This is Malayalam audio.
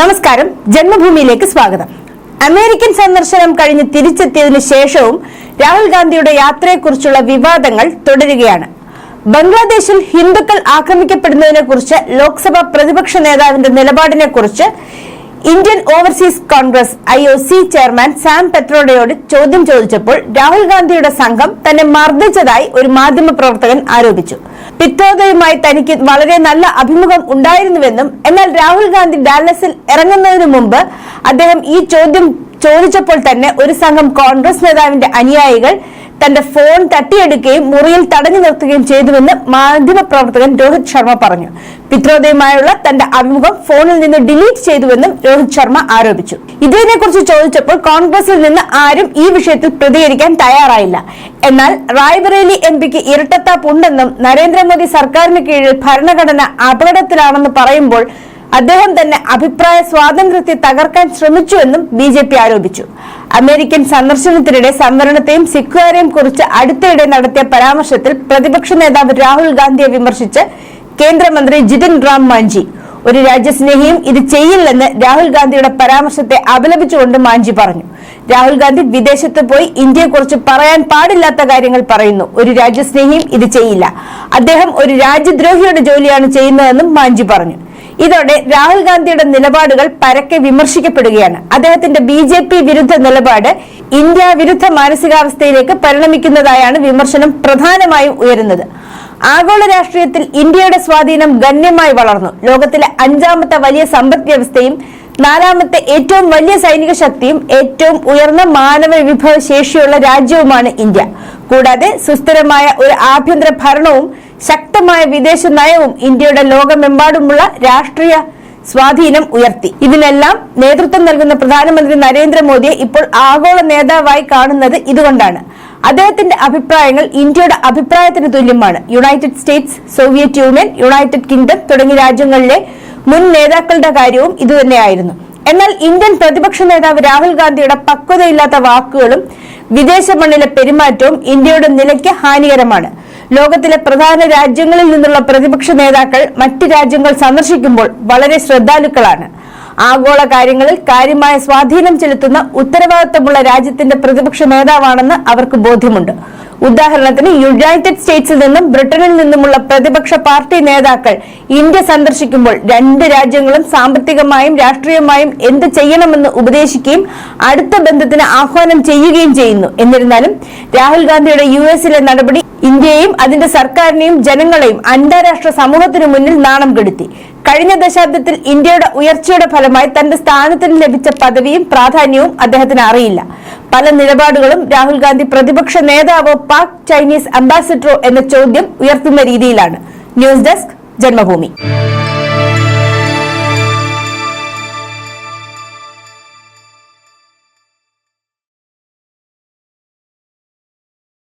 നമസ്കാരം. ജന്മഭൂമിയിലേക്ക് സ്വാഗതം. അമേരിക്കൻ സന്ദർശനം കഴിഞ്ഞ് തിരിച്ചെത്തിയതിനു ശേഷവും രാഹുൽ ഗാന്ധിയുടെ യാത്രയെക്കുറിച്ചുള്ള വിവാദങ്ങൾ തുടരുകയാണ്. ബംഗ്ലാദേശിൽ ഹിന്ദുക്കൾ ആക്രമിക്കപ്പെടുന്നതിനെ കുറിച്ച് ലോക്സഭാ പ്രതിപക്ഷ നേതാവിന്റെ നിലപാടിനെ കുറിച്ച് Indian overseas Congress I O C chairman Sam പെട്രോഡയോട് ചോദ്യം ചോദിച്ചപ്പോൾ രാഹുൽ ഗാന്ധിയുടെ സംഘം തന്നെ മർദ്ദിച്ചതായി ഒരു മാധ്യമ പ്രവർത്തകൻ ആരോപിച്ചു. പിത്തോദയുമായി തനിക്ക് വളരെ നല്ല അഭിമുഖം ഉണ്ടായിരുന്നുവെന്നും എന്നാൽ രാഹുൽ ഗാന്ധി ഡാലസിൽ ഇറങ്ങുന്നതിന് മുമ്പ് അദ്ദേഹം ഈ ചോദ്യം ചോദിച്ചപ്പോൾ തന്നെ ഒരു സംഘം കോൺഗ്രസ് നേതാവിന്റെ അനുയായികൾ തന്റെ ഫോൺ തട്ടിയെടുക്കുകയും മുറിയിൽ തടഞ്ഞു നിർത്തുകയും ചെയ്തുവെന്ന് മാധ്യമപ്രവർത്തകൻ രോഹിത് ശർമ്മ പറഞ്ഞു. പിത്രോദയുമായുള്ള തന്റെ അഭിമുഖം ഫോണിൽ നിന്ന് ഡിലീറ്റ് ചെയ്തുവെന്നും രോഹിത് ശർമ്മ ആരോപിച്ചു. ഇതിനെക്കുറിച്ച് ചോദിച്ചപ്പോൾ കോൺഗ്രസിൽ നിന്ന് ആരും ഈ വിഷയത്തിൽ പ്രതികരിക്കാൻ തയ്യാറായില്ല. എന്നാൽ റായ്ബറേലി എം പിക്ക് ഇരട്ടത്താപ്പുണ്ടെന്നും നരേന്ദ്രമോദി സർക്കാരിന് കീഴിൽ ഭരണഘടന അപകടത്തിലാണെന്ന് പറയുമ്പോൾ അദ്ദേഹം തന്നെ അഭിപ്രായ സ്വാതന്ത്ര്യത്തെ തകർക്കാൻ ശ്രമിച്ചുവെന്നും ബി ആരോപിച്ചു. അമേരിക്കൻ സന്ദർശനത്തിനിടെ സംവരണത്തെയും സിഖുകാരെയും കുറിച്ച് അടുത്തിടെ നടത്തിയ പരാമർശത്തിൽ പ്രതിപക്ഷ നേതാവ് രാഹുൽ ഗാന്ധിയെ വിമർശിച്ച് കേന്ദ്രമന്ത്രി ജിതിൻ റാം മാഞ്ചി. ഒരു രാജ്യസ്നേഹിയും ഇത് ചെയ്യില്ലെന്ന് രാഹുൽ ഗാന്ധിയുടെ പരാമർശത്തെ അപലപിച്ചുകൊണ്ട് മാഞ്ചി പറഞ്ഞു. രാഹുൽ ഗാന്ധി വിദേശത്ത് പോയി ഇന്ത്യയെക്കുറിച്ച് പറയാൻ പാടില്ലാത്ത കാര്യങ്ങൾ പറയുന്നു. ഒരു രാജ്യസ്നേഹിയും ഇത് ചെയ്യില്ല. അദ്ദേഹം ഒരു രാജ്യദ്രോഹിയുടെ ജോലിയാണ് ചെയ്യുന്നതെന്നും മാഞ്ചി പറഞ്ഞു. ഇതോടെ രാഹുൽ ഗാന്ധിയുടെ നിലപാടുകൾ പരക്കെ വിമർശിക്കപ്പെടുകയാണ്. അദ്ദേഹത്തിന്റെ ബി ജെ പി വിരുദ്ധ നിലപാട് ഇന്ത്യ വിരുദ്ധ മാനസികാവസ്ഥയിലേക്ക് പരിണമിക്കുന്നതായാണ് വിമർശനം പ്രധാനമായും ഉയരുന്നത്. ആഗോള രാഷ്ട്രീയത്തിൽ ഇന്ത്യയുടെ സ്വാധീനം ഗണ്യമായി വളർന്നു. ലോകത്തിലെ അഞ്ചാമത്തെ വലിയ സമ്പദ് വ്യവസ്ഥയും നാലാമത്തെ ഏറ്റവും വലിയ സൈനിക ശക്തിയും ഏറ്റവും ഉയർന്ന മാനവ വിഭവ ശേഷിയുള്ള രാജ്യവുമാണ് ഇന്ത്യ. കൂടാതെ സുസ്ഥിരമായ ഒരു ആഭ്യന്തര ഭരണവും ശക്തമായ വിദേശ നയവും ഇന്ത്യയുടെ ലോകമെമ്പാടുമുള്ള രാഷ്ട്രീയ സ്വാധീനം ഉയർത്തി. ഇതിനെല്ലാം നേതൃത്വം നൽകുന്ന പ്രധാനമന്ത്രി നരേന്ദ്രമോദിയെ ഇപ്പോൾ ആഗോള നേതാവായി കാണുന്നത് ഇതുകൊണ്ടാണ്. അദ്ദേഹത്തിന്റെ അഭിപ്രായങ്ങൾ ഇന്ത്യയുടെ അഭിപ്രായത്തിന് തുല്യമാണ്. United States Soviet Union United Kingdom തുടങ്ങിയ രാജ്യങ്ങളിലെ മുൻ നേതാക്കളുടെ കാര്യവും ഇതുതന്നെയായിരുന്നു. എന്നാൽ ഇന്ത്യൻ പ്രതിപക്ഷ നേതാവ് രാഹുൽ ഗാന്ധിയുടെ പക്വതയില്ലാത്ത വാക്കുകളും വിദേശ മണ്ണിലെ പെരുമാറ്റവും ഇന്ത്യയുടെ നിലയ്ക്ക് ഹാനികരമാണ്. ലോകത്തിലെ പ്രധാന രാജ്യങ്ങളിൽ നിന്നുള്ള പ്രതിപക്ഷ നേതാക്കൾ മറ്റ് രാജ്യങ്ങൾ സന്ദർശിക്കുമ്പോൾ വളരെ ശ്രദ്ധാലുക്കളാണ്. ആഗോള കാര്യങ്ങളിൽ കാര്യമായ സ്വാധീനം ചെലുത്തുന്ന ഉത്തരവാദിത്തമുള്ള രാജ്യത്തിന്റെ പ്രതിപക്ഷ നേതാവാണെന്ന് അവർക്ക് ബോധ്യമുണ്ട്. ഉദാഹരണത്തിന് യുണൈറ്റഡ് സ്റ്റേറ്റ്സിൽ നിന്നും ബ്രിട്ടനിൽ നിന്നുമുള്ള പ്രതിപക്ഷ പാർട്ടി നേതാക്കൾ ഇന്ത്യ സന്ദർശിക്കുമ്പോൾ രണ്ട് രാജ്യങ്ങളും സാമ്പത്തികമായും രാഷ്ട്രീയമായും എന്ത് ചെയ്യണമെന്ന് ഉപദേശിക്കുകയും അടുത്ത ബന്ധത്തിന് ആഹ്വാനം ചെയ്യുകയും ചെയ്യുന്നു. എന്നിരുന്നാലും രാഹുൽ ഗാന്ധിയുടെ യു എസിലെ നടപടി ഇന്ത്യയെയും അതിന്റെ സർക്കാരിനെയും ജനങ്ങളെയും അന്താരാഷ്ട്ര സമൂഹത്തിനു മുന്നിൽ നാണം കെടുത്തി. കഴിഞ്ഞ ദശാബ്ദത്തിൽ ഇന്ത്യയുടെ ഉയർച്ചയുടെ ഫലമായി തന്റെ സ്ഥാനത്തിന് ലഭിച്ച പദവിയും പ്രാധാന്യവും അദ്ദേഹത്തിന് അറിയില്ല. പല നിലപാടുകളും രാഹുൽ ഗാന്ധി പ്രതിപക്ഷ നേതാവോ പാക് ചൈനീസ് അംബാസിഡറോ എന്ന ചോദ്യം ഉയർത്തുന്ന രീതിയിലാണ്. News desk Janmabhumi.